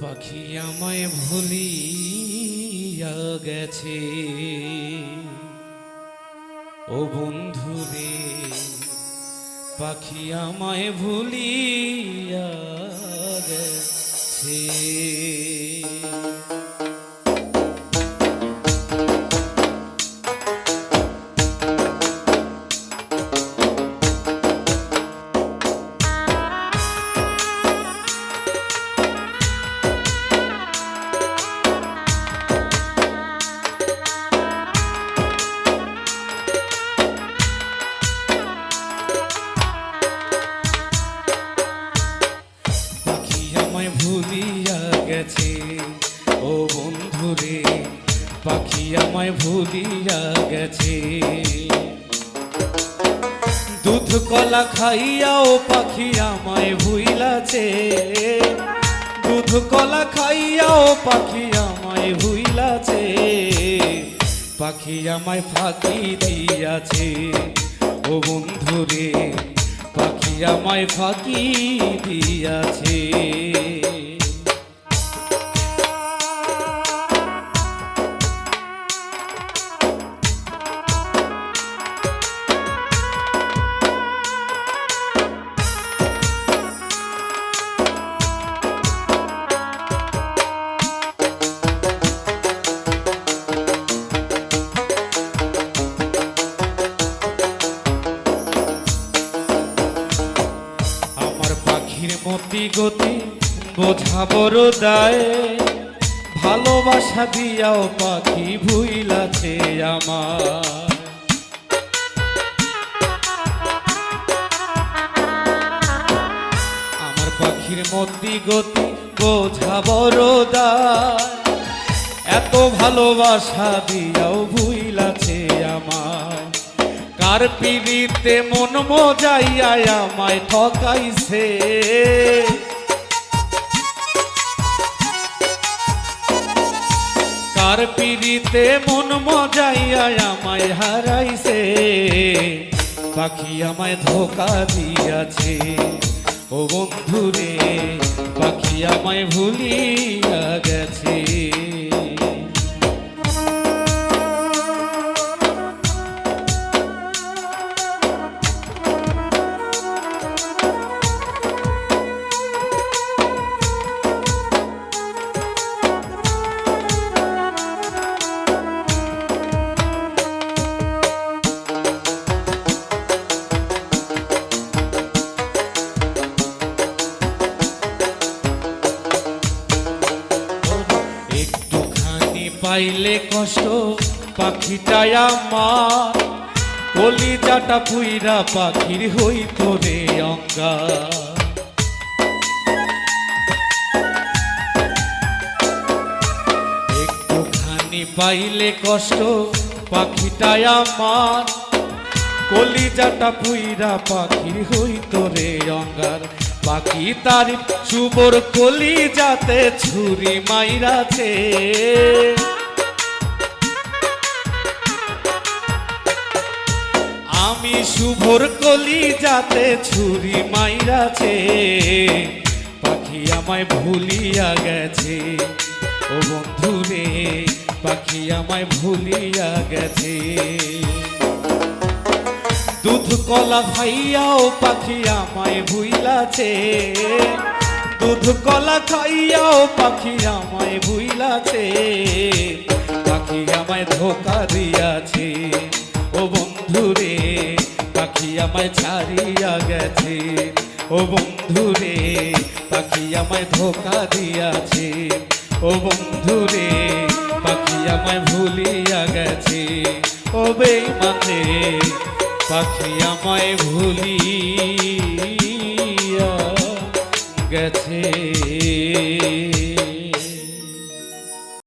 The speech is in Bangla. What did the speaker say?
পাখি আমায় ভুলিয়া গেছে। ও বন্ধু রে পাখি আমায় ভুলিয়া গেছে। ভুলিয়া গেছে। ও বন্ধু রে পাখি আমায় ভুলিয়া গেছে। দুধ কলা খাইয়া ও পাখি আমায় ভুইলাছে। দুধ কলা খাইয়া ও পাখি আমায় ভুইলাছে। পাখি আমায় ফাঁকি দিয়াছে। ও বন্ধু রে পাখি আমায় ফাঁকি দিয়াছে। মতি গতি বোঝা বড় দায়। ভালোবাসা দিয়াও পাখি ভুইলাছে আমার আমার পাখির মতি গতি বোঝা বড় দায়। এত ভালোবাসা দিয়াও আমার কার পিড়িতে মন মজাইয়া আমায় ঠকাইছে। কার পিড়িতে মন মজাইয়া আমায় হারাইছে, পাখি আমায় ধোকা দিয়াছে। ও বন্ধু রে পাখি আমায় ভুলিয়া গেছে। পাইলে কষ্ট, পাখিটাই আমার। কলিজাটা পুইরা পাখির হইত রে অঙ্গা একটুখানি পাইলে কষ্ট, পাখিটাই আমার। কলিজাটা পুইরা পাখির হইত রে অঙ্গার। পাখি তার সুবর কলি যাতে ছুরি মাইরাছে। আমি শুভর কলিজাতে ছুরি মাইরাছে, পাখি আমায় ভুলিয়া গেছে। ও বন্ধু রে পাখি আমায় ভুলিয়া গেছে। দুধ কলা খাইয়াও পাখি আমায় ভুইলাছে। দুধ কলা খাইয়াও পাখি আমায় ভুইলাছে। পাখি আমায় ধোকা দিয়াছে। ও বন্ধু রে, পাখি আমায় ছাড়িয়া গেছে। ও বন্ধু রে, পাখি আমায় ধোকা দিয়াছে। ও বন্ধু রে, পাখি আমায় ভুলিয়া গেছে। ও বেমানে পাখি আমায় ভুলিয়া গেছে।